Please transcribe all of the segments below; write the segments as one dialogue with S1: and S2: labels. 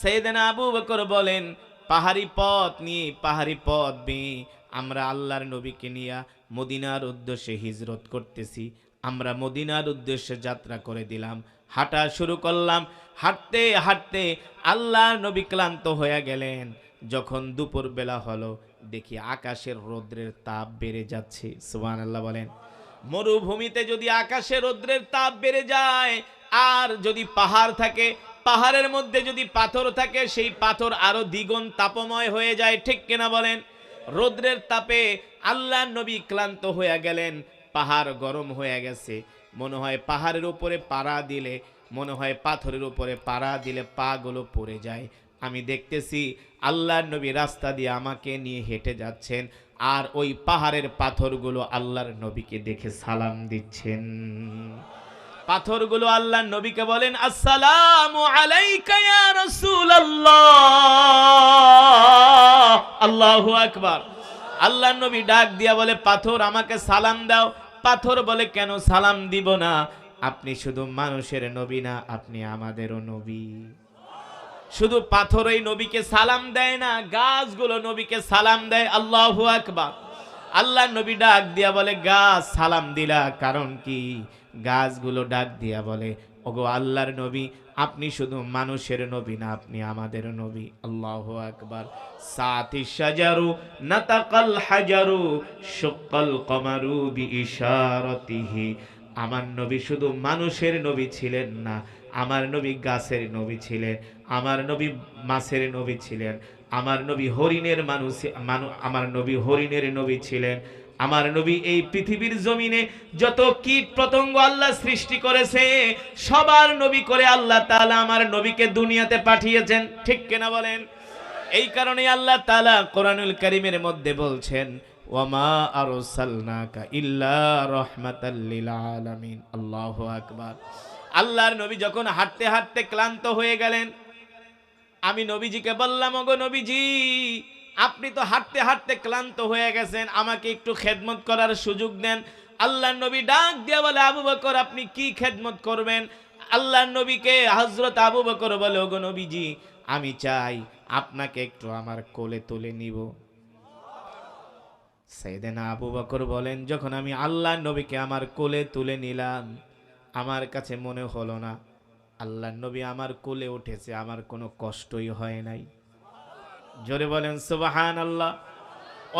S1: সেইদিন আবু বকর বলেন, পাহাড়ি পথ নিয়ে পাহাড়ি পথ বেয়ে আমরা আল্লাহর নবীকে নিয়ে মদিনার উদ্দেশ্যে হিজরত করতেছি। আমরা মদিনার উদ্দেশ্যে যাত্রা করে দিলাম। হাঁটা শুরু করলাম। হাঁটতে হাঁটতে আল্লাহর নবী ক্লান্ত হয়ে গেলেন। যখন দুপুর বেলা হলো, দেখি আকাশের রৌদ্রের তাপ বেড়ে যাচ্ছে। সুবহান আল্লাহ বলেন, মরুভূমিতে যদি আকাশে রৌদ্রের তাপ বেড়ে যায়, আর যদি পাহাড় থাকে পাহাড়ের মধ্যে যদি পাথর থাকে, সেই পাথর আরও দ্বিগুণ তাপময় হয়ে যায়। ঠিক কিনা বলেন? রৌদ্রের তাপে আল্লাহ নবী ক্লান্ত হয়ে গেলেন, পাহাড় গরম হয়ে গেছে। মনে হয় পাহাড়ের উপরে পাড়া দিলে, মনে হয় পাথরের উপরে পাড়া দিলে পাগুলো পড়ে যায়। আমি দেখতেছি আল্লাহর নবী রাস্তা দিয়ে আমাকে নিয়ে হেঁটে যাচ্ছেন, আর ওই পাহাড়ের পাথরগুলো আল্লাহর নবীকে দেখে সালাম দিচ্ছেন। পাথরগুলো আল্লাহর নবীকে বলেন, আসসালামু আলাইকা ইয়া রাসূলুল্লাহ। আল্লাহু আকবার। আল্লাহর নবী ডাক দিয়া বলে, পাথর আমাকে সালাম দাও। পাথর বলে, কেন সালাম দিব না? আপনি শুধু মানুষের নবী না, আপনি আমাদেরও নবী। শুধু পাথর পাথরই নবীকে সালাম দেয় না, গাছগুলো নবীকে সালাম দেয়। আল্লাহু আকবার। আল্লাহ নবী ডাক দিয়া বলে গাছ সালাম দিলা, কারণ কি? গাছগুলো ডাক দিয়া বলে, ওগো আল্লাহর নবী, আপনি শুধু মানুষের নবী না, আপনি আমাদের নবী। আল্লাহ আকবার। সাতি সাজারু নাতাকাল হাজারু, শুক্কাল কমারু বি ইশারতিহি আমার নবী শুধু মানুষের নবী ছিলেন না, আমার নবী গাছের নবী ছিলেন, আমার নবী মাছের নবী ছিলেন, আমার নবী হরিণের মানুষ, মানু, আমার নবী হরিণের নবী ছিলেন। আমার নবী এই পৃথিবীর জমিনে যত কীট পতঙ্গ আল্লাহ সৃষ্টি করেছে, সবার নবী করে আল্লাহ তাআলা আমার নবীকে দুনিয়াতে পাঠিয়েছেন। ঠিক কিনা বলেন? এই কারণে আল্লাহ তাআলা কোরআনুল কারীমের মধ্যে বলছেন, ওয়ামা আরসালনাকা ইল্লা রাহমাতাল লিল আলামিন। আল্লাহু আকবার। আল্লাহর নবী যখন হাঁটতে হাঁটতে ক্লান্ত হয়ে গেলেন, আমি নবীজিকে বললাম, ওগো নবীজি আপনি তো হাঁটতে হাঁটতে ক্লান্ত হয়ে গেছেন, আমাকে একটু খেদমত করার সুযোগ দেন। আল্লাহ নবী ডাক দিয়া বলে, আবু বকর, আপনি কি খেদমত করবেন? আল্লাহ নবীকে হজরত আবু বকর বলে, ওগো নবীজি, আমি চাই আপনাকে একটু আমার কোলে তুলে নিব। সেদিন আবু বকর বলেন, যখন আমি আল্লাহ নবীকে আমার কোলে তুলে নিলাম, আমার কাছে মনে হলো না। আল্লাহ নবী আমার কোলে উঠেছে, আমার কোনো কষ্টই হয় নাই। জোরে বলেন সুবাহান আল্লাহ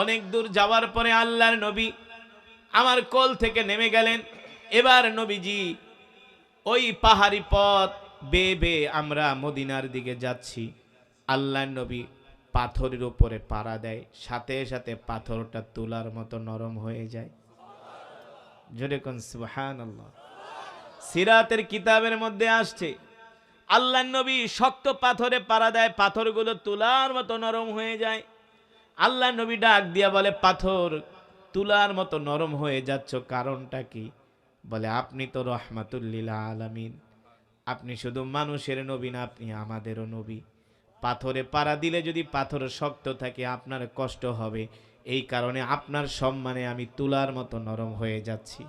S1: অনেক দূর যাওয়ার পরে আল্লাহর নবী আমার কোল থেকে নেমে গেলেন। এবার নবীজি ওই পাহাড়ি পথ বেয়ে বেয়ে আমরা মদিনার দিকে যাচ্ছি। আল্লাহর নবী পাথরের উপরে পাড়া দেয়, সাথে সাথে পাথরটা তুলার মতো নরম হয়ে যায়। জোরে কোন সুবাহান আল্লাহ সিরাতের কিতাবের মধ্যে আসছে আল্লাহ নবী শক্ত পাথরে পাড়া দেয়, পাথরগুলো তুলার মতো নরম হয়ে যায়। আল্লাহ নবী ডাক দিয়া বলে, পাথর তুলার মতো নরম হয়ে যাচ্ছ কারণটা কি? বলে, আপনি তো রহমাতুল্লিল আলামিন। আপনি শুধু মানুষের নবী না, আপনি আমাদেরও নবী। পাথরে পাড়া দিলে যদি পাথর শক্ত থাকে, আপনার কষ্ট হবে। এই কারণে আপনার সম্মানে আমি তুলার মতো নরম হয়ে যাচ্ছি।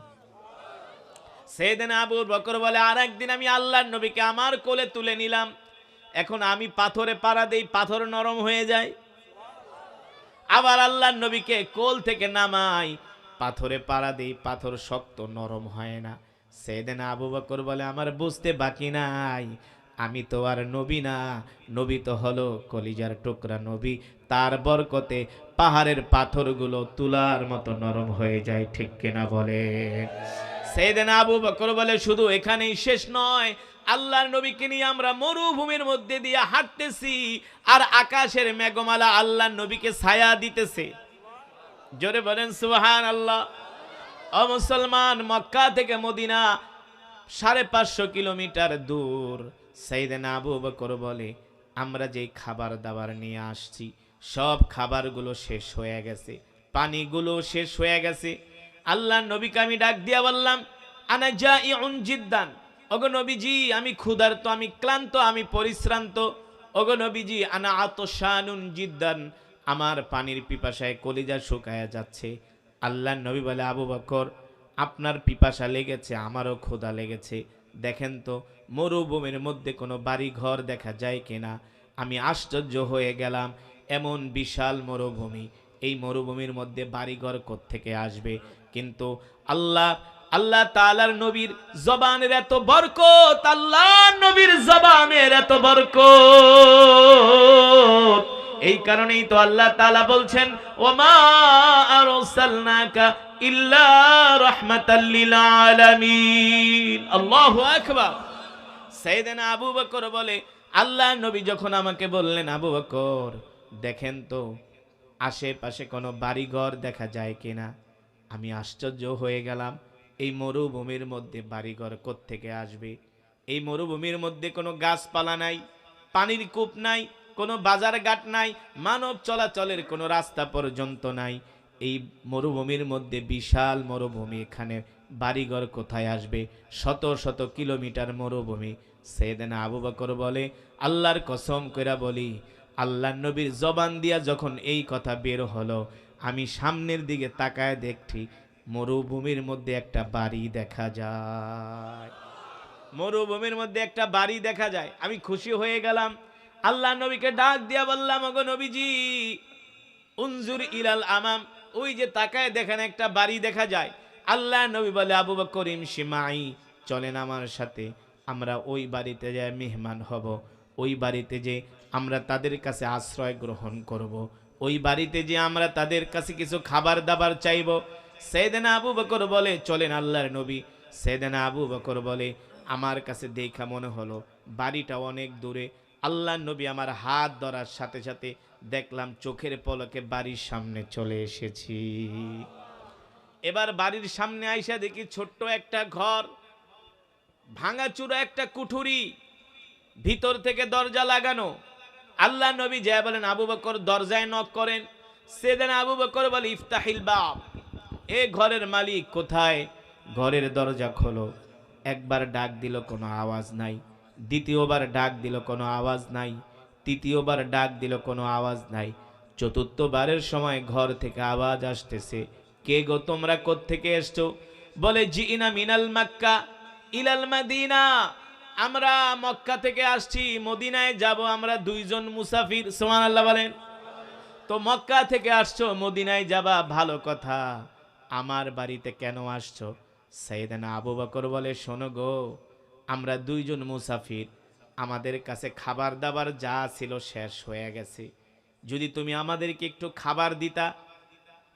S1: সেদিন আবু বকর বলে আর একদিন আমি আল্লাহর নবীকে আমার কোলে তুলে নিলাম। এখন আমি পাথরে পাড়া দেই, পাথর নরম হয়ে যায়। আবার আল্লাহর নবীকে কোল থেকে নামাই, পাথরে পাড়া দেই, পাথর শক্ত নরম হয় না। সেদিন আবু বকর বলে, আমার বুঝতে বাকি নাই। আমি তো আর নবী না। নবী তো হলো কলিজার টুকরা নবী। তার বরকতে পাহাড়ের পাথরগুলো তুলার মতো নরম হয়ে যায়, ঠিক কিনা বলে সেইদিন আবু বকর বলে, শুধু এখানেই শেষ নয়। আল্লাহর নবীকে নিয়ে আমরা মরুভূমির মধ্যে দিয়ে হাঁটতেছি আর আকাশের মেঘমালা আল্লাহর নবীকে ছায়া দিতেছে। জোরে বলেন সুবহান আল্লাহ ও মুসলমান, মক্কা থেকে মদিনা সাড়ে পাঁচশো কিলোমিটার দূর। সেইদিন আবু বকর বলে, আমরা যেই খাবার দাবার নিয়ে আসছি, সব খাবারগুলো শেষ হয়ে গেছে। পানিগুলো শেষ হয়ে গেছে। আল্লাহ নবীকে আমি ডাক দিয়া বললাম, আনা যা ইউন জিদ্দান। ওগো নবীজি, আমি ক্ষুধার্ত, আমি ক্লান্ত, আমি পরিশ্রান্ত। ওগো নবীজি, আনা আতশানুন জিদ্দান। আমার পানির পিপাসায় কলিজা শুকায়া যাচ্ছে। আল্লাহ নবী বলে, আবু বকর, আপনার পিপাসা লেগেছে, আমারও ক্ষুধা লেগেছে। দেখেন তো, মরুভূমির মধ্যে কোনো বাড়ি ঘর দেখা যায় কিনা? আমি আশ্চর্য হয়ে গেলাম, এমন বিশাল মরুভূমি। এই মরুভূমির মধ্যে বাড়িঘর থেকে আসবে? কিন্তু আল্লাহ আল্লাহ তালার নবীর জবানের এত বরকত, আল্লাহ নবীর জবানের এত বরকত। এই কারণেই তো আল্লাহ তালা বলছেন, ওমা সাইয়েদনা আবু বকর বলে, আল্লাহ নবী যখন আমাকে বললেন, আবু বকর, দেখেন তো আশেপাশে কোনো বাড়িঘর দেখা যায় কিনা? আমি আশ্চর্য হয়ে গেলাম, এই মরুভূমির মধ্যে বাড়িঘর থেকে আসবে? এই মরুভূমির মধ্যে কোনো গাছপালা নাই, পানির কূপ নাই, কোনো বাজার ঘাট নাই, মানব চলাচলের কোনো রাস্তা পর্যন্ত নাই। এই মরুভূমির মধ্যে বিশাল মরুভূমি, এখানে বাড়িঘর কোথায় আসবে? শত শত কিলোমিটার মরুভূমি, সেদিনা আবু বকর বলে, আল্লাহর কসম কইরা বলি আল্লাহ নবীর জবান দিয়া যখন এই কথা বের হলো, আমি সামনের দিকে তাকায় দেখছি মরুভূমির মধ্যে একটা বাড়ি দেখা যায়। মরুভূমির মধ্যে একটা বাড়ি দেখা যায়। আমি খুশি হয়ে গেলাম। আল্লাহ নবীকে ডাক দিয়া বললাম, ওগো নবীজি, উনজুর ইলাল আমাম, ওই যে তাকায় দেখেন একটা বাড়ি দেখা যায়। আল্লাহ নবী বলে, আবু করিম সিমাই চলেন আমার সাথে। আমরা ওই বাড়িতে যাই মেহমান হব, ওই বাড়িতে যে আমরা তাদের কাছে আশ্রয় গ্রহণ করব। ওই বাড়িতে যে আমরা তাদের কাছে কিছু খাবার দাবার চাইব, সেদিন আবু বকর বলে, চলেন আল্লাহর নবী। সেদিন আবু বকর বলে, আমার কাছে দেখা মনে হলো, বাড়িটা অনেক দূরে। আল্লাহ নবী আমার হাত ধরার সাথে সাথে দেখলাম চোখের পলকে বাড়ির সামনে চলে এসেছি। এবার বাড়ির সামনে আইসা দেখি ছোট্ট একটা ঘর, ভাঙাচুরা একটা কুঠুরি, ভিতর থেকে দরজা লাগানো। আল্লাহ নবী যা বলেন, আবু বকর দরজায় নক করেন। সেদিন আবু বকর বলে, ইফতাহিল বাপ এ ঘরের মালিক কোথায়? ঘরের দরজা খোলো। একবার ডাক দিল, কোনো আওয়াজ নাই। দ্বিতীয়বার ডাক দিল, কোনো আওয়াজ নাই। তৃতীয়বার ডাক দিল, কোনো আওয়াজ নাই। চতুর্থবারের সময় ঘর থেকে আওয়াজ আসতেছে, কে গো তোমরা থেকে এসছো? বলে, জিইনা মিনাল মাক্কা ইলাল মাদিনা। আমরা মক্কা থেকে আসছি, মদিনায় যাব, আমরা দুইজন মুসাফির সোমান আল্লাহ বলেন। তো মক্কা থেকে আসছো, মদিনায় যাবা, ভালো কথা। আমার বাড়িতে কেন আসছো? সাইদানা আবু বকর বলে, শোনো গো, আমরা দুইজন মুসাফির, আমাদের কাছে খাবার দাবার যা ছিল শেষ হয়ে গেছে। যদি তুমি আমাদেরকে একটু খাবার দিতা?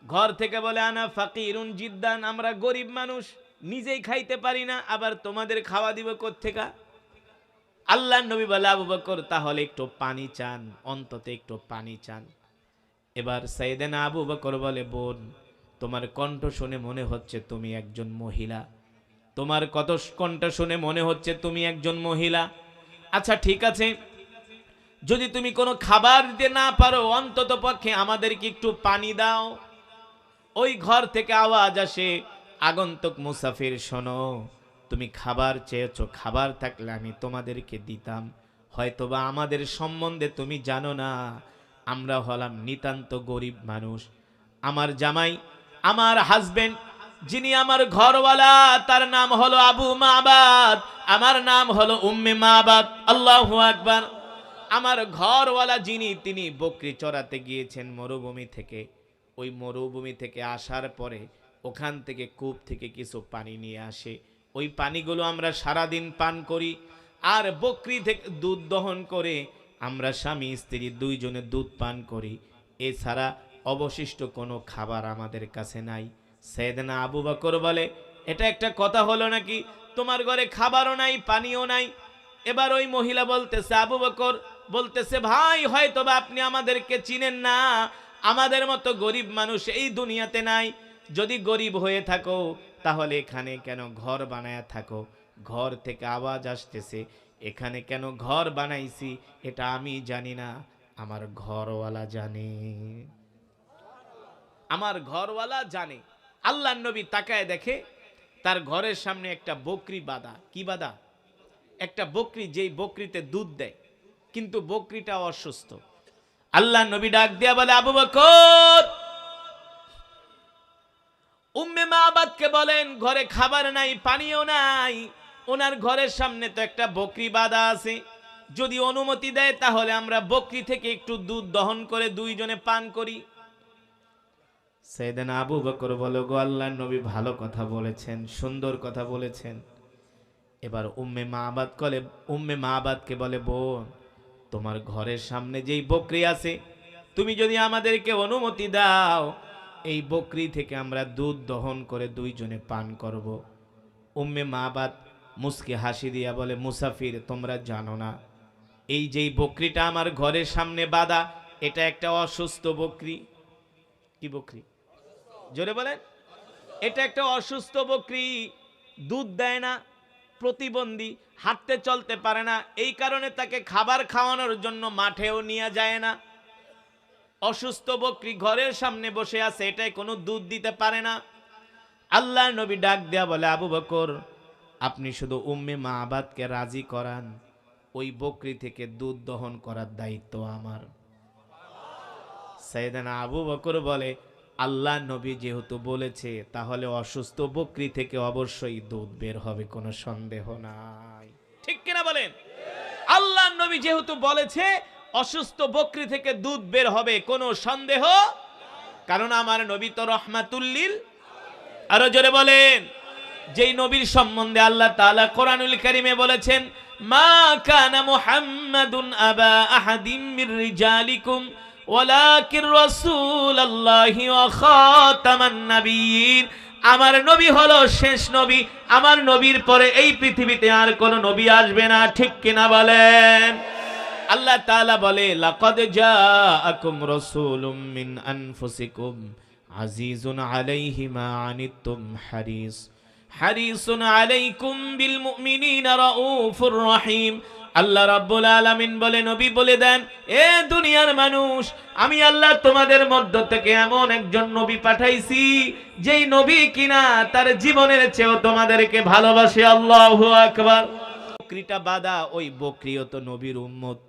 S1: ঘর থেকে বলে, আনা ফাকিরুন জিদ্দান, আমরা গরিব মানুষ, নিজেই খাইতে পারি না, আবার তোমাদের খাওয়া দিব কোত্থেকা? আল্লাহ নবী বলে, আবু বকর, তাহলে একটু পানি চান, অন্তত একটু পানি চান। এবার সাইদেনা আবু বকর বলে, বোন, তোমার কণ্ঠ শুনে মনে হচ্ছে তুমি একজন মহিলা। তোমার কত কণ্ঠ শুনে মনে হচ্ছে তুমি একজন মহিলা। আচ্ছা ঠিক আছে। যদি তুমি কোনো খাবার দিতে না পারো, অন্তত পক্ষে আমাদেরকে একটু পানি দাও। ওই ঘর থেকে আওয়াজ আসে, আগন্তুক মুসাফির, শোনো। তুমি খাবার চেয়েছো, খাবার থাকলে আমি তোমাদেরকে দিতাম। হয়তোবা আমাদের সম্বন্ধে তুমি জানো না, আমরা হলাম নিতান্ত গরিব মানুষ। আমার জামাই, আমার হাজবেন্ড যিনি আমার ঘরওয়ালা, তার নাম হলো আবু মাবাদ, আমার নাম হলো উম্মে মাবাদ, আল্লাহ আকবার। আমার ঘরওয়ালা যিনি, তিনি বকরি চড়াতে গিয়েছেন মরুভূমি থেকে। ওই মরুভূমি থেকে আসার পরে ওখান থেকে কূপ থেকে কিছু পানি নিয়ে আসে। ওই পানিগুলো আমরা সারাদিন পান করি আর বকরি থেকে দুধ দহন করে আমরা স্বামী স্ত্রী দুইজনে দুধ পান করি। এছাড়া অবশিষ্ট কোনো খাবার আমাদের কাছে নাই। সেদিনা আবু বকর বলে, এটা একটা কথা হলো নাকি? তোমার ঘরে খাবারও নাই, পানিও নাই? এবার ওই মহিলা বলতেছে, আবু বকর বলতেছে, ভাই হয়তো বা আপনি আমাদেরকে চিনেন না। আমাদের মতো গরিব মানুষ এই দুনিয়াতে নাই। যদি গরিব হয়ে থাকো তাহলে এখানে কেন ঘর বানায় থাকো? ঘর থেকে আওয়াজ আসতেছে, এখানে কেন ঘর বানাইছি এটা আমি জানি না, আমার ঘরওয়ালা জানে। আমার ঘরওয়ালা জানে। আল্লাহ নবী তাকায় দেখে, তার ঘরের সামনে একটা বকরি বাঁধা। কি বাঁধা? একটা বকরি, যেই বকরিতে দুধ দেয়। কিন্তু বকরিটা অসুস্থ। আল্লাহ নবী ডাক দিয়া বলে, আবু বকর! উম্মে মাবাদকে বলেন, ঘরে খাবার নাই, পানিও নাই। ওনার ঘরের সামনে তো একটা বকরি বাঁধা আছে। যদি অনুমতি দেয়, তাহলে আমরা বকরি থেকে একটু দুধ দহন করে দুইজনে পান করি। সেদিন আবু বকর বলো, গো আল্লাহ নবী ভালো কথা বলেছেন, সুন্দর কথা বলেছেন। এবার উম্মে মা আবাদ কলে, উম্মে মা আবাদকে বলে, বোন, তোমার ঘরের সামনে যেই বকরি আছে, তুমি যদি আমাদেরকে অনুমতি দাও এই বকরি থেকে আমরা দুধ দহন করে দুইজনে পান করব। উম্মে মা আবাদ মুসকে হাসি দিয়া বলে, মুসাফির, তোমরা জানো না, এই যেই বকরিটা আমার ঘরের সামনে বাঁধা, এটা একটা অসুস্থ বকরি। কি বকরি? জোরে বলেন। এটা একটা অসুস্থ বকরি, দুধ দেয় না, প্রতিবন্ধী, হাঁটতে চলতে পারে না, এই কারণে তাকে খাবার খাওয়ানোর জন্য মাঠেও নিয়ে যায় না। অসুস্থ বকরি ঘরের সামনে বসে আছে এটাই কোনো দুধ দিতে পারে না। আল্লাহ নবী ডাক দেয়া বলে, আবু বকর, আপনি শুধু উম্মে মা আবাদকে রাজি করান। ওই বকরি থেকে দুধ দহন করার দায়িত্ব আমার। সাইদানা আবু বকর বলে আল্লাহ নবী যেহেতু বলেছে, তাহলে অসুস্থ বকরি থেকে অবশ্যই দুধ বের হবে, কোনো সন্দেহ নাই। ঠিক কিনা বলেন? আল্লাহ নবী যেহেতু বলেছে অসুস্থ বকরি থেকে দুধ বের হবে, কোনো সন্দেহ? কারণ আমার নবী তো রহমাতুল্লিল। আরও জোরে বলেন। যেই নবীর সম্বন্ধে আল্লাহ তাআলা কোরআনুল কারীমে বলেছেন, মা কানা মুহাম্মাদুন আবা আহাদিম মির রিজালিকুম ওয়ালাকিন রাসূলুল্লাহি ওয়া খাতামান নাবিয়িন আমার নবী হলো শেষ নবী, আমার নবীর পরে এই পৃথিবীতে আর কোন নবী আসবে না, ঠিক কিনা বলেন? আল্লাহ তাআলা বলে আল্লাহ বলে, নবী বলে দেন, এ দুনিয়ার মানুষ, আমি আল্লাহ তোমাদের মধ্য থেকে এমন একজন নবী পাঠাইছি, যেই নবী কিনা তার জীবনের চেয়েও তোমাদেরকে ভালোবাসে। আল্লাহু আকবার। বকরিটা বাদা ওই বকরিও তো নবীর উম্মত।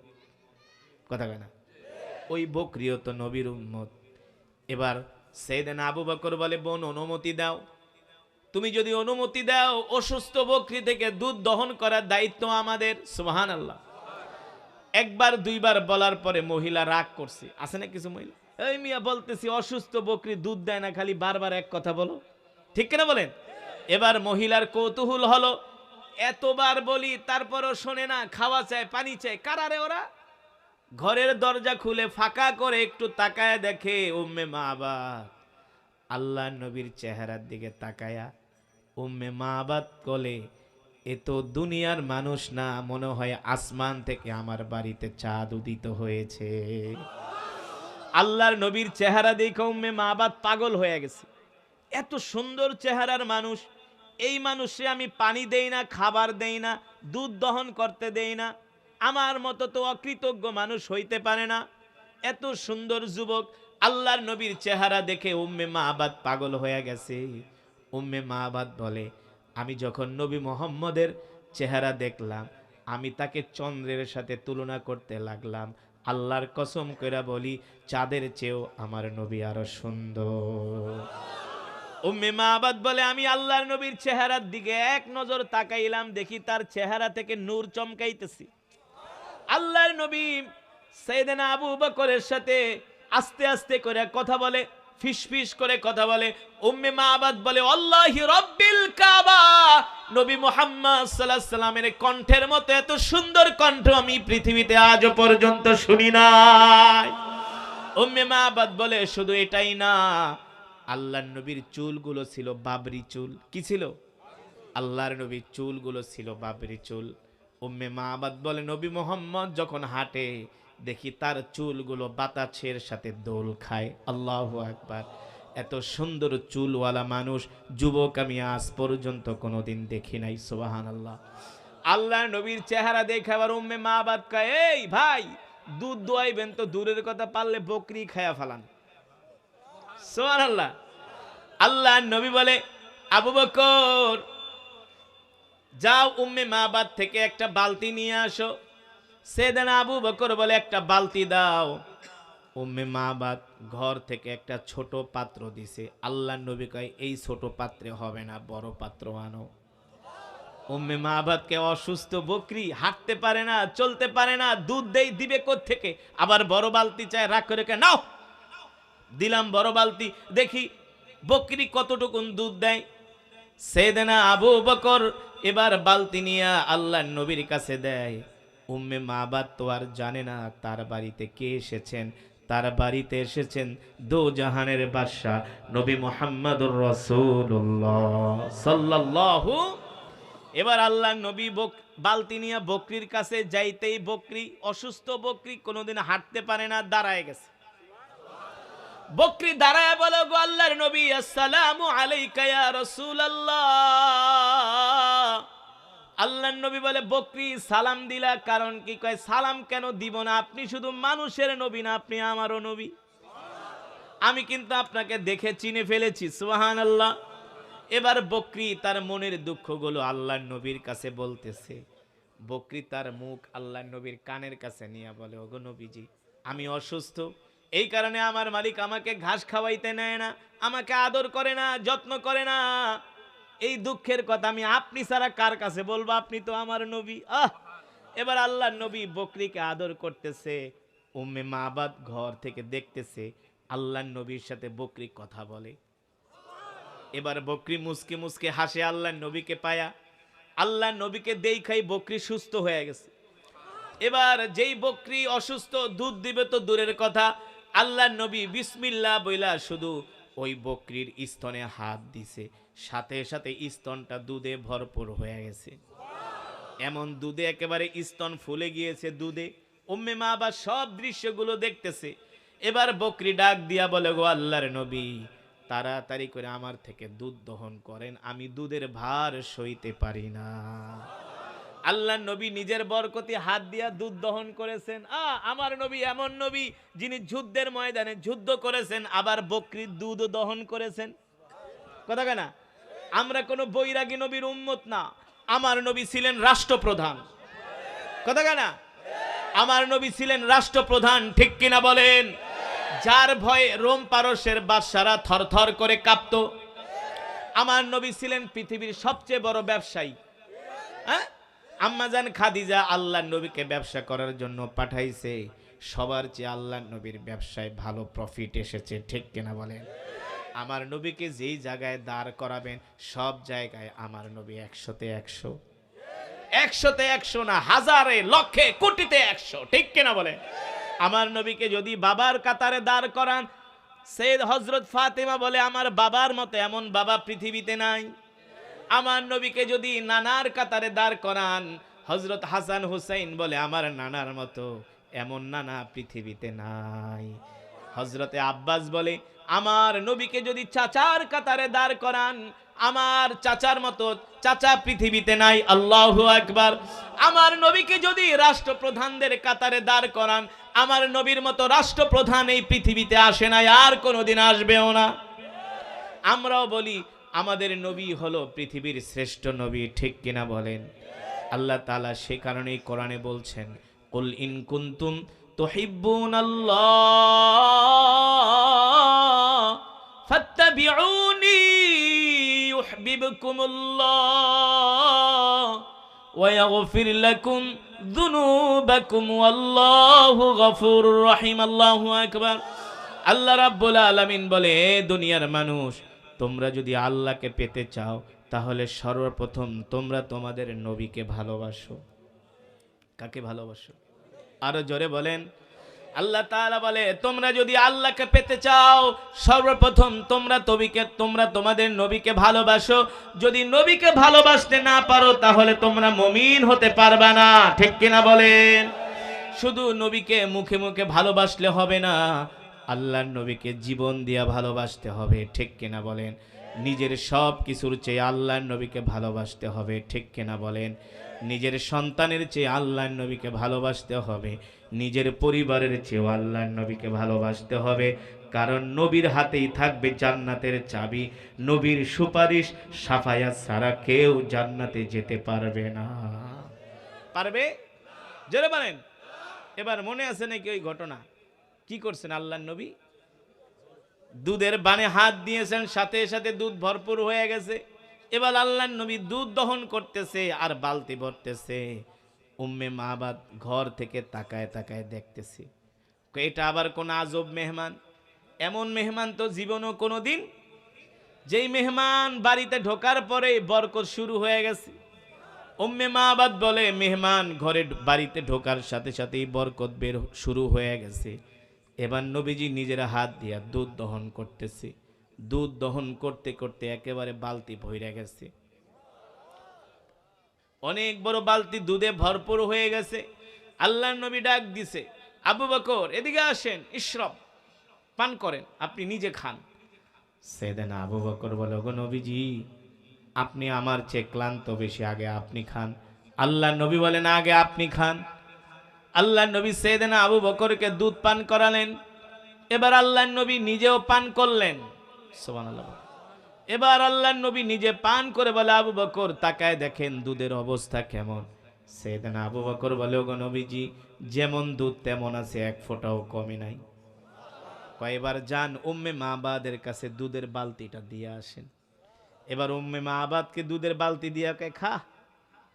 S1: কথা কয় না? ওই বকরিও তো নবীর উম্মত। এবার সেইদিন আবু বকর বলে, বোন, অনুমতি দাও। তুমি যদি অনুমতি দাও, অসুস্থ বকরি থেকে দুধ দহন করার দায়িত্ব আমাদের। সুবহান আল্লাহ একবার, দুইবার বলার পরে মহিলা রাগ করছে। আছে না কিছু মহিলা? এই মিয়া বলতেছি, অসুস্থ বকরি দুধ দেয় না, খালি বারবার এক কথা বলো। ঠিক কিনা বলেন? এবার মহিলার কৌতূহল হলো, এতবার বলি, তারপরও শোনে না, খাওয়া চায়, পানি চায়, কারারে ওরা? ঘরের দরজা খুলে ফাঁকা করে একটু তাকায় দেখে, উম্মে মা আবাদ আল্লাহ নবীর চেহারার দিকে তাকায়া উম্মে মা আবাদ কলে এ তো দুনিয়ার মানুষ না, মনে হয় আসমান থেকে আমার বাড়িতে চাঁদ উদিত হয়েছে। আল্লাহর নবীর চেহারা দেখে উম্মে মা আবাদ পাগল হয়ে গেছে। এত সুন্দর চেহারার মানুষ, এই মানুষে আমি পানি দেই না, খাবার দেই না, দুধ দহন করতে দেই না আমার মতো তো অকৃতজ্ঞ মানুষ হইতে পারে না। এত সুন্দর যুবক আল্লাহর নবীর চেহারা দেখে উম্মে মাহাবাদ পাগল হয়ে গেছে। উম্মে মা আবাদ বলে, আমি যখন নবী মোহাম্মদের চেহারা দেখলাম, আমি তাকে চন্দ্রের সাথে তুলনা করতে লাগলাম। আল্লাহর কসম কইরা বলি, চাঁদের চেয়েও আমার নবী আরও সুন্দর। উম্মে মা আবাদ বলে, আমি আল্লাহর নবীর চেহারার দিকে এক নজর তাকাইলাম, দেখি তার চেহারা থেকে নূর চমকাইতেছি। আল্লাহর নবী সাইয়েদনা আবু বকরের সাথে আস্তে আস্তে করে কথা বলে ফিসফিস করে কথা বলে। উম্মে মা আবাদ বলে, আল্লাহি রব্বিল কাবা। নবী মুহাম্মদ সাল্লাল্লাহু আলাইহি সাল্লামের কণ্ঠের মতো এত সুন্দর কণ্ঠ আমি পৃথিবীতে আজও পর্যন্ত শুনি নাই। উম্মে মাবাদ বলে, শুধু এটাই না, আল্লাহর নবীর চুলগুলো ছিল বাবরি চুল। কি ছিল? আল্লাহর নবীর চুলগুলো ছিল বাবরি চুল। উম্মে মা আবাদ বলে, নবী মোহাম্মদ যখন হাঁটে, দেখি তার চুলগুলো বাতাসের সাথে দোল খায়। আল্লাহ আকবার। এত সুন্দর চুলওয়ালা মানুষ, যুবক আমি আজ পর্যন্ত কোনোদিন দেখি নাই সোবাহান আল্লাহ আল্লাহ নবীর চেহারা দেখে আবার উম্মে মা কয়, এই ভাই, দুধ দোয়াইবেন তো দূরের কথা পারলে বকরি খায়া ফালান। সোহান আল্লাহ আল্লাহ নবী বলে, আবু বকর যাও উম্মে মাবাদ থেকে একটা বালতি নিয়ে আসো। সেদিন আবু বকর বলে, একটা বালতি দাও। উম্মে মাবাদ ঘর থেকে একটা ছোট পাত্র দিছে। আল্লাহ নবী কয়, এই ছোট পাত্রে হবে না, বড় পাত্র আনো। উম্মে মাহাবাদকে অসুস্থ বকরি হাঁটতে পারে না, চলতে পারে না, দুধ দেই, দিবে থেকে আবার বড় বালতি চায়, রাগ করে কে নাও দিলাম বড় বালতি। দেখি বকরি কতটুকুন দুধ দেয়? সেদেনা আবু বকর এবার বালতি নিয়ে আল্লাহ নবীর কাছে দেয়, উম্মে মাবাদ তো আর জানে না তার বাড়িতে কে এসেছেন। তার বাড়িতে এসেছেন দো জাহানের বাদশাহ নবী মোহাম্মদুর রসুল্লাহ সাল্লাল্লাহু এবার আল্লাহ নবী বক, বালতি নিয়ে বকরির কাছে যাইতেই বকরি অসুস্থ বকরি কোনোদিন হাঁটতে পারে না, দাঁড়ায় গেছে। বকরি দাঁড়ায় বলো গো আল্লাহর নবী, আসসালামু আলাইকা রাসূলুল্লাহ। আল্লাহর নবী বলে, বকরি, সালাম দিলা, কারণ কি? কয়, সালাম কেন দিব না? আপনি শুধু মানুষের নবী না, আপনি আমারও নবী। আমি কিন্তু আপনাকে দেখে চিনে ফেলেছি, সুবহানাল্লাহ। এবার বকরি তার মনের দুঃখগুলো আল্লাহর নবীর কাছে বলতেছে। বকরি তার মুখ আল্লাহর নবীর কানের কাছে নিয়ে বলে, ওগো নবীজি, আমি অসুস্থ এই কারণে আমার মালিক আমাকে ঘাস খাওয়াইতে নেয় না, আমাকে আদর করে না, যত্ন করে না। এই দুঃখের কথা আমি আপনি ছাড়া কার কাছে বলব? আপনি তো আমার নবী। আহ! এবার আল্লাহর নবী বকরিকে আদর করতেছে, উম্মে মাবাদ ঘর থেকে দেখতেছে, আল্লাহর নবীর সাথে বকরি কথা বলে। এবার বকরি মুসকে মুসকে হাসে আল্লাহ নবীকে পায়া। আল্লাহ নবীকে দেই খাই বকরি সুস্থ হয়ে গেছে। এবার যেই বকরি অসুস্থ, দুধ দিবে তো দূরের কথা আল্লাহ নবী বিসমিল্লা বইলা শুধু ওই বকরির স্তনে হাত দিছে। সাথে সাথে স্তনটা দুধে ভরপুর হয়ে গেছে। এমন দুধে একেবারে স্তন ফুলে গিয়েছে দুধে। উম্মে মা আবার সব দৃশ্যগুলো দেখতেছে। এবার বকরি ডাক দিয়া বলে, গো আল্লাহর নবী, তাড়াতাড়ি করে আমার থেকে দুধ দহন করেন। আমি দুধের ভার সইতে পারি না। আল্লাহ নবী নিজের বরকতি হাত দিয়া দুধ দহন করেছেন। আ, আমার নবী এমন নবী যিনি যুদ্ধের ময়দানে যুদ্ধ করেছেন, আবার বকরির দুধ দহন করেছেন। কথা কেনা আমরা কোনো বৈরাগী নবীর উম্মত না। আমার নবী ছিলেন রাষ্ট্রপ্রধান। কথা কেনা আমার নবী ছিলেন রাষ্ট্রপ্রধান, ঠিক কিনা বলেন? যার ভয়ে রোম পারস্যের বাদশারা থরথর করে কাঁপত। আমার নবী ছিলেন পৃথিবীর সবচেয়ে বড় ব্যবসায়ী। হ্যাঁ? আম্মাজান খাদিজা আল্লাহ নবীকে ব্যবসা করার জন্য পাঠাইছে। সবার চেয়ে আল্লাহ নবীর ব্যবসায় ভালো প্রফিট এসেছে, ঠিক কিনা বলেন? আমার নবীকে যেই জায়গায় দাঁড় করাবেন, সব জায়গায় আমার নবী একশোতে একশো। একশোতে একশো না, হাজারে, লক্ষে, কোটিতে একশো, ঠিক কিনা বলে আমার নবীকে যদি বাবার কাতারে দাঁড় করান, সৈয়দ হজরত ফাতেমা বলে, আমার বাবার মতো এমন বাবা পৃথিবীতে নাই। আমার নবীকে যদি নানার কাতারে দাঁড় করান হজরত হাসান হুসাইন বলে, আমার নানার মতো এমন নানা পৃথিবীতে নাই। হজরতে আব্বাস বলে, আমার নবীকে যদি চাচার কাতারে দাঁড় করান, আমার চাচার মতো চাচা পৃথিবীতে নাই। আল্লাহ একবার আমার নবীকে যদি রাষ্ট্রপ্রধানদের কাতারে দাঁড় করান, আমার নবীর মতো রাষ্ট্রপ্রধান এই পৃথিবীতে আসে নাই, আর কোনোদিন আসবেও না। আমরাও বলি আমাদের নবী হলো পৃথিবীর শ্রেষ্ঠ নবী ঠিক কিনা বলেন আল্লাহ তাআলা সে কারণেই কোরআনে বলছেন কুল ইন কুনতুম তুহিব্বুন আল্লাহ ফাত্তাবিউনি ইউহিব্বুকুমুল্লাহ ويغفر لكم ذنوبكم والله غفور رحيم الله أكبر আল্লাহ রাব্বুল আলামিন বলে "এ দুনিয়ার মানুষ তোমরা যদি আল্লাহকে পেতে চাও, তাহলে সর্বপ্রথম তোমরা তোমাদের নবীকে ভালোবাসো। কাকে ভালোবাসো? আরও জোরে বলেন। আল্লাহ তাআলা বলে, তোমরা যদি আল্লাহকে পেতে চাও, সর্বপ্রথম তোমরা তবিকে, তোমরা তোমাদের নবীকে ভালোবাসো। যদি নবীকে ভালোবাসতে না পারো, তাহলে তোমরা মমিন হতে পারবা না। ঠিক কিনা বলেন? শুধু নবীকে মুখে মুখে ভালোবাসলে হবে না আল্লাহর নবীকে জীবন দিয়া ভালোবাসতে হবে, ঠিক কিনা বলেন? নিজের সব কিছুর চেয়ে আল্লাহর নবীকে ভালোবাসতে হবে, ঠিক কিনা বলেন? নিজের সন্তানের চেয়ে আল্লাহর নবীকে ভালোবাসতে হবে, নিজের পরিবারের চেয়েও আল্লাহর নবীকে ভালোবাসতে হবে। কারণ নবীর হাতেই থাকবে জান্নাতের চাবি, নবীর সুপারিশ সাফায়াত ছাড়া কেউ জান্নাতে যেতে পারবে না। পারবে? জোরে বলেন। এবার মনে আছে নাকি ওই ঘটনা? কি করছেন আল্লাহর নবী? দুধের বানে হাত দিয়েছেন, সাথে সাথে দুধ ভরপুর হয়ে গেছে। এবার আল্লাহ নবী দুধ দহন করতেছে আর বালতি ভরতেছে। উম্মে মাবাদ ঘর থেকে তাকায় তাকায় দেখতেছে। এটা আবার কোন আজব মেহমান? এমন মেহমান তো জীবনও কোনো দিন যেই মেহমান বাড়িতে ঢোকার পরে বরকত শুরু হয়ে গেছে। উম্মে মাবাদ বলে, মেহমান ঘরে বাড়িতে ঢোকার সাথে সাথেই বরকত বের শুরু হয়ে গেছে। এবার নবীজি নিজের হাত দিয়া দুধ দহন করতেছে। দুধ দহন করতে করতে একেবারে বালতি ভইরা গেছে। অনেক বড় বালতি দুধে ভরপুর হয়ে গেছে। আল্লাহ নবী ডাক দিছে, আবু বকর, এদিকে আসেন, ইশরব, পান করেন, আপনি নিজে খান। সেদিন আবু বকর বলে গো নবীজি, আপনি আমার চেয়ে ক্লান্ত বেশি, আগে আপনি খান। আল্লাহ নবী বলেন, আগে আপনি খান। আল্লাহ নবী সেদিন আবু বকরকে দুধ পান করালেন। এবার আল্লাহ নবী নিজেও পান করলেন। এবার আল্লাহ নবী নিজে পান করে বলে, আবু বকর, তাকায় দেখেন দুধের অবস্থা কেমন। সেদিন আবু বকর বলে, ওগো নবীজি, যেমন দুধ, তেমন আছে, এক ফোঁটাও কমে নাই। কয়েবার যান উম্মে মাবাদের কাছে দুধের বালতিটা দিয়ে আসেন। এবার উম্মে মাবাদকে দুধের বালতি দিয়ে খা,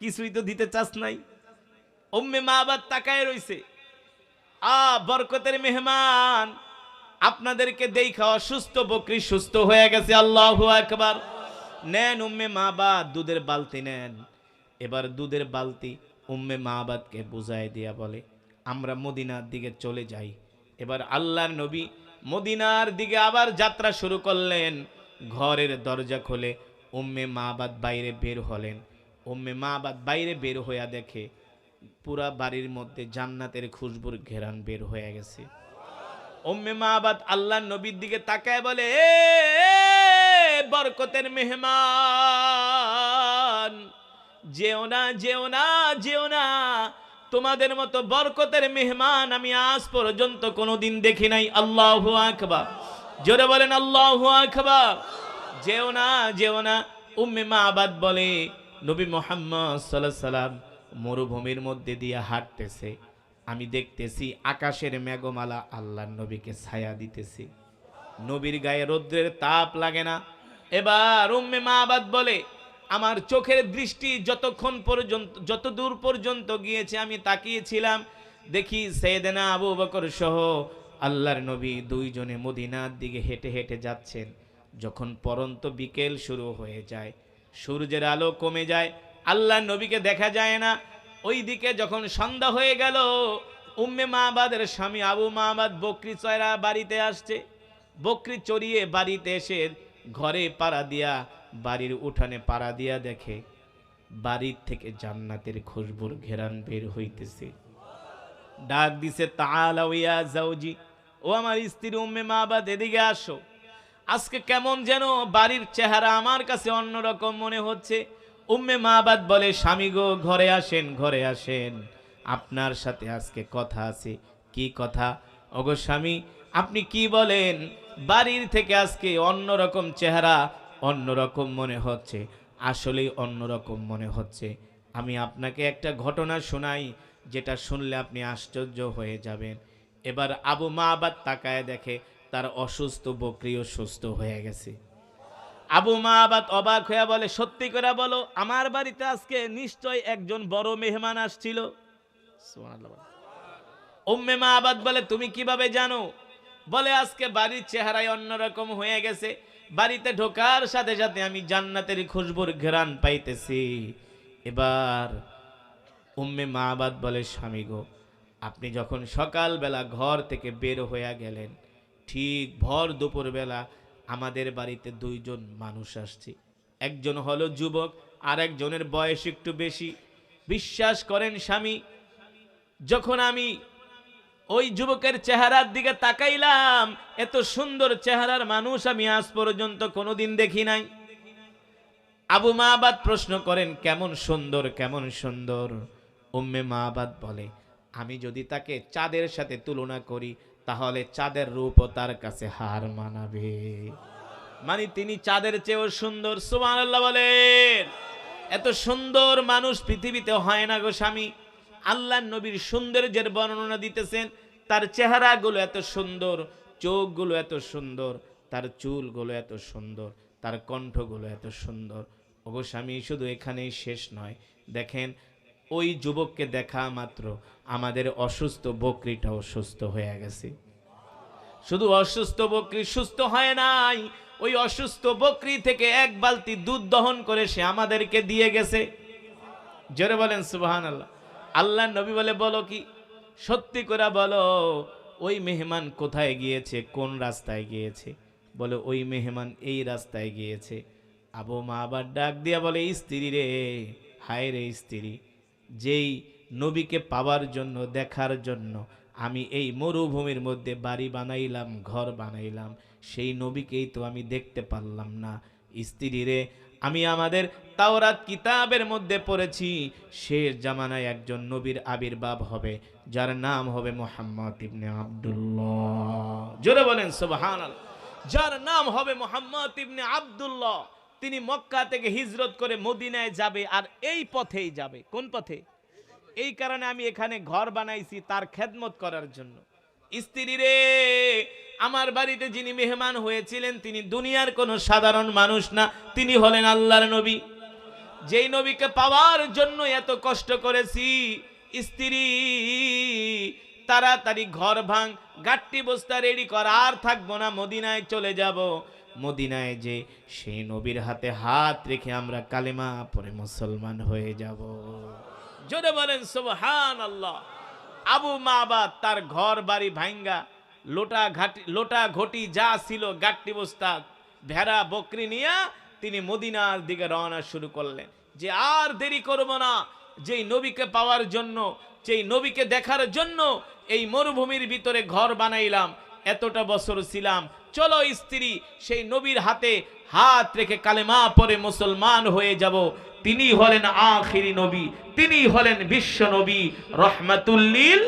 S1: কিছুই তো দিতে চাস নাই। উম্মে মাবাদ তাকায় রইছে। আ, বরকতের মেহমান, আপনাদেরকে দেখা অসুস্থ, বকরি সুস্থ হয়ে গেছে, আল্লাহ একবার নেন উম্মে মাবাদ দুধের বালতি নেন। এবার দুধের বালতি উম্মে মাবাদকে বুঝাই দিয়া বলে, আমরা মদিনার দিকে চলে যাই। এবার আল্লাহর নবী মদিনার দিকে আবার যাত্রা শুরু করলেন। ঘরের দরজা খোলে উম্মে মাবাদ বাইরে বের হলেন। উম্মে মাবাদ বাইরে বের হইয়া দেখে পুরা বাড়ির মধ্যে জান্নাতের খুশবুর ঘেরান বের হয়ে গেছে। উম্মে মাবাদ আল্লাহ নবীর দিকে তাকায় বলে বরকতের মেহমান, যেও না যেও না যেও না, তোমাদের মতো বরকতের মেহমান আমি আজ পর্যন্ত কোনোদিন দেখি নাই। আল্লাহ আকবার। জোরে বলেন, আল্লাহ আকবার। যেও না যেও না। উম্মে মাবাদ বলে, নবী মোহাম্মদ সাল্লাহ সাল্লাম মরুভূমির মধ্যে দিয়ে হাঁটতেছে। আমি দেখতেছি আকাশের মেঘমালা আল্লাহ নবীকে ছায়া দিতেছে। নবীর গায়ে রৌদ্রের তাপ লাগে না। এবার উম্মে মাবাদ বলে, আমার চোখের দৃষ্টি যতক্ষণ পর্যন্ত যত দূর পর্যন্ত গিয়েছে আমি তাকিয়েছিলাম, দেখি সৈয়দনা আবু বকর সহ আল্লাহর নবী দুইজনে মদিনার দিকে হেঁটে হেঁটে যাচ্ছেন। যখন পরন্ত বিকেল শুরু হয়ে যায়, সূর্যের আলো কমে যায় আল্লাহ নবীকে দেখা যায় না। ওই দিকে যখন সন্ধ্যা হয়ে গেল, উম্মে মাবাদের স্বামী আবু মাবাদ বকরি চয়রা বাড়িতে আসছে। বকরি চড়িয়ে বাড়িতে এসে ঘরে পাড়া দিয়া, বাড়ির উঠানে পাড়া দিয়া দেখে, বাড়ির থেকে জান্নাতের খুশবুর ঘেরান বের হইতেছে। ডাক দিছে, তাআলা ইয়া জাউজি ও আমার স্ত্রী উম্মে মাবাদ এদিকে আসো। আজকে কেমন যেন বাড়ির চেহারা আমার কাছে অন্যরকম মনে হচ্ছে। উম্মে মাবাদ বলে, স্বামী গো, ঘরে আসেন ঘরে আসেন। আপনার সাথে আজকে কথা আছে। কি কথা? ওগো স্বামী, আপনি কি বলেন? বাড়ির থেকে আজকে অন্যরকম চেহারা, অন্যরকম মনে হচ্ছে। আসলেই অন্যরকম মনে হচ্ছে। আমি আপনাকে একটা ঘটনা শোনাই, যেটা শুনলে আপনি আশ্চর্য হয়ে যাবেন। এবার আবু মা আবার তাকায় দেখে, তার অসুস্থ বকরিও সুস্থ হয়ে গেছে। আবু মা আবাদ অবাক হয়ে বলে, সত্যি করে বলো, আমার বাড়িতে আজকে নিশ্চয় একজন বড় মেহমান আসছিল? বলে। উম্মে আবাদ বলে, তুমি কীভাবে জানো? বলে, আজকে বাড়ির চেহারায় অন্যরকম হয়ে গেছে। বাড়িতে ঢোকার সাথে সাথে আমি জান্নাতের খুশবুর ঘ্রাণ পাইতেছি। এবার উম্মে মা আবাদ বলে, স্বামী গো, আপনি যখন সকালবেলা ঘর থেকে বের হইয়া গেলেন, ঠিক ভর দুপুরবেলা আমাদের বাড়িতে দুইজন মানুষ আসছে। একজন হলো যুবক আর একজনের বয়স একটু বেশি। বিশ্বাস করেন স্বামী, যখন আমি ওই যুবকের চেহারার দিকে তাকাইলাম, এত সুন্দর চেহারার মানুষ আমি আজ পর্যন্ত কোনোদিন দেখি নাই। আবু মাবাদ প্রশ্ন করেন, কেমন সুন্দর কেমন সুন্দর? উম্মে মাবাদ বলে, আমি যদি তাকে চাঁদের সাথে তুলনা করি তাহলে চাঁদের রূপও তার কাছে হার মানাবে। মানে তিনি চাঁদের চেয়েও সুন্দর, সুবহানাল্লাহ বলেন। এত সুন্দর মানুষ পৃথিবীতে হয় না গো স্বামী। আল্লাহ নবীর সৌন্দর্যের বর্ণনা দিতেছেন, তার চেহারাগুলো এত সুন্দর, চোখগুলো এত সুন্দর, তার চুলগুলো এত সুন্দর, তার কণ্ঠগুলো এত সুন্দর। ওগো স্বামী শুধু এখানেই শেষ নয়, দেখেন ওই যুবককে দেখা মাত্র আমাদের অসুস্থ বকরিটাও সুস্থ হয়ে গেছে। শুধু অসুস্থ বকরি সুস্থ হয় নাই, ওই অসুস্থ বকরি থেকে এক বালতি দুধ দহন করে সে আমাদেরকে দিয়ে গেছে। জোরে বলেন সুবহান আল্লাহ আল্লাহ নবী বলে, বলো কি? সত্যি করে বলো, ওই মেহমান কোথায় গিয়েছে? কোন রাস্তায় গিয়েছে? বলে, ওই মেহমান এই রাস্তায় গিয়েছে। আবু মা আবার ডাক দিয়া বলে, স্ত্রী রে, হায় রে স্ত্রী। যেই নবীকে পাওয়ার জন্য, দেখার জন্য আমি এই মরুভূমির মধ্যে বাড়ি বানাইলাম, ঘর বানাইলাম, সেই নবীকেই তো আমি দেখতে পারলাম না। স্ত্রী রে, আমি আমাদের তাওরাত কিতাবের মধ্যে পড়েছি শেষ জামানায় একজন নবীর আবির্ভাব হবে, যার নাম হবে মোহাম্মদ ইবনে আব্দুল্লাহ। জোরে বলেন সুবহান যার নাম হবে মোহাম্মদ ইবনে আব্দুল্লাহ। তিনি মক্কা থেকে হিজরত করে মদিনায় যাবে আর এই পথেই যাবে। কোন পথে? এই কারণে আমি এখানে ঘর বানাইছি তার খেদমত করার জন্য। স্ত্রী রে, আমার বাড়িতে যিনি মেহমান হয়েছিলেন, তিনি দুনিয়ার কোনো সাধারণ মানুষ না, তিনি হলেন আল্লাহর নবী। যেই নবীকে পাওয়ার জন্য এত কষ্ট করেছি, স্ত্রী, তাড়াতাড়ি ঘর ভাঙ, গাট্টি বস্তা রেডি কর, আর থাকব না, মদিনায় চলে যাব। মদিনায় যে সেই নবীর হাতে হাত রেখে আমরা কালেমা পরে মুসলমান হয়ে যাব। জোরে বলেন সুবহান আল্লাহ আবু মা মাবাদ তার ঘর বাড়ি ভাঙ্গা লোটা ঘাটি, লোটা ঘটি যা ছিল গাট্টি বস্তা, ভেড়া, বকরি নিয়ে তিনি মদিনার দিকে রওনা শুরু করলেন। যে আর দেরি করব না, যেই নবীকে পাওয়ার জন্য, যেই নবীকে দেখার জন্য এই মরুভূমির ভিতরে ঘর বানাইলাম, এতটা বছর ছিলাম চলো স্ত্রী, সেই নবীর হাতে হাত রেখে কালেমা পরে মুসলমান হয়ে যাব। তিনি হলেন আখিরি নবী, তিনি হলেন বিশ্ব নবী। রহমাতুল্লিল